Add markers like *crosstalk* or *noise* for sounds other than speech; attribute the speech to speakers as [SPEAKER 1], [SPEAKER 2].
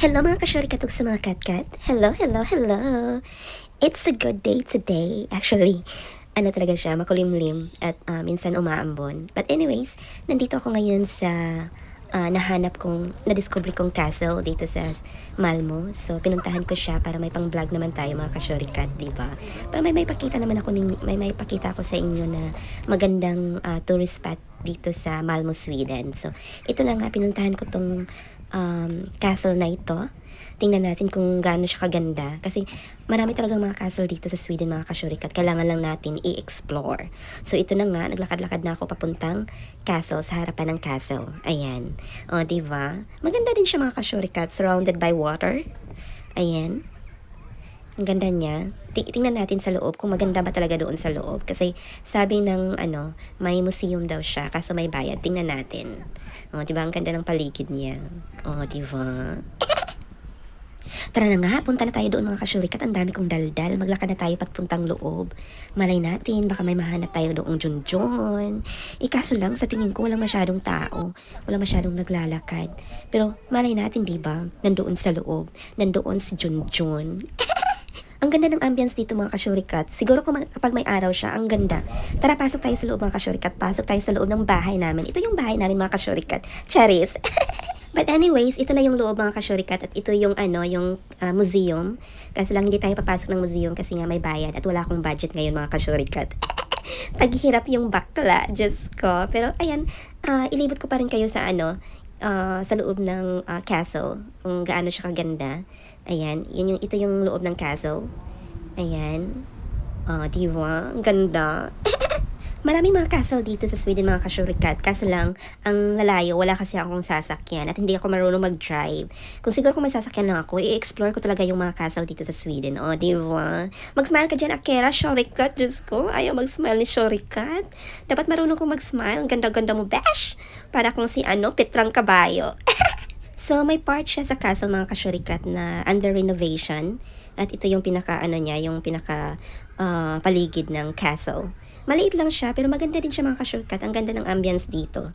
[SPEAKER 1] Hello mga kasyori katog sa mga katkat. Hello, hello, hello. It's a good day today. Actually, ano talaga siya, makulimlim at ah, minsan umaambon. But anyways, nandito ako ngayon sa ah, nahanap kong, na-discover kong castle dito sa Malmo. So, pinuntahan ko siya para may pang-vlog naman tayo mga kasyori kat, di ba? Para may may pakita naman ako, may may pakita ako sa inyo na magandang ah, tourist spot dito sa Malmo, Sweden. So, ito na nga, pinuntahan ko tong um, castle na ito. Tingnan natin kung gaano siya kaganda. Kasi marami talagang mga castle dito sa Sweden, mga kasyurikat. Kailangan lang natin i-explore. So ito na nga, naglakad-lakad na ako papuntang castle, sa harapan ng castle. Ayan. O, di ba? Maganda din siya mga kasyurikat, surrounded by water. Ayan. Ang ganda niya. Ti- tingnan natin sa loob kung maganda ba talaga doon sa loob. Kasi sabi ng ano, may museum daw siya kaso may bayad. Tingnan natin. O, di ba? Ang ganda ng paligid niya. O, di ba? Tara na nga, punta na tayo doon mga kasyurikat. Ang dami kong daldal. Maglakad na tayo patpuntang loob. Malay natin, baka may mahanap tayo doong Junjun. Eh kaso lang, sa tingin ko, walang masyadong tao. Walang masyadong naglalakad. Pero malay natin, di ba? Nandoon sa loob. Nandoon si Junjun. *laughs* Ang ganda ng ambience dito mga kasyurikat. Siguro kung kapag may araw siya, ang ganda. Tara, pasok tayo sa loob mga kasyurikat. Pasok tayo sa loob ng bahay namin. Ito yung bahay namin mga kasyurikat. Charis. *laughs* But anyways, ito na yung loob mga kasyurikat at ito yung ano, yung ah, museum. Kasi lang hindi tayo papasok ng museum kasi nga may bayad at wala akong budget ngayon mga kasyurikat. *laughs* Taghirap yung bakla, Diyos ko. Pero ayan, ah, ilibot ko pa rin kayo sa ano, ah, sa loob ng ah, castle. Kung gaano siya kaganda. Ayan, yun yung, ito yung loob ng castle. Ayan. Ah, di ba? Ang ganda. *laughs* Maraming mga castle dito sa Sweden mga kasyurikat. Kaso lang, ang lalayo, wala kasi akong sasakyan at hindi ako marunong mag-drive. Kung siguro kung may sasakyan lang ako, i-explore ko talaga yung mga castle dito sa Sweden. O, di ba? Mag-smile ka dyan, Akera, Shorikat. Diyos ko, ayaw mag-smile ni Shorikat. Dapat marunong kong mag-smile. Ang ganda-ganda mo, besh! Para kung si ano, Petrang Kabayo. *laughs* So, may part siya sa castle mga kasyurikat na under renovation. At ito yung pinaka, ano niya, yung pinaka ah, paligid ng castle. Maliit lang siya, pero maganda din siya mga kasyurikat. Ang ganda ng ambience dito.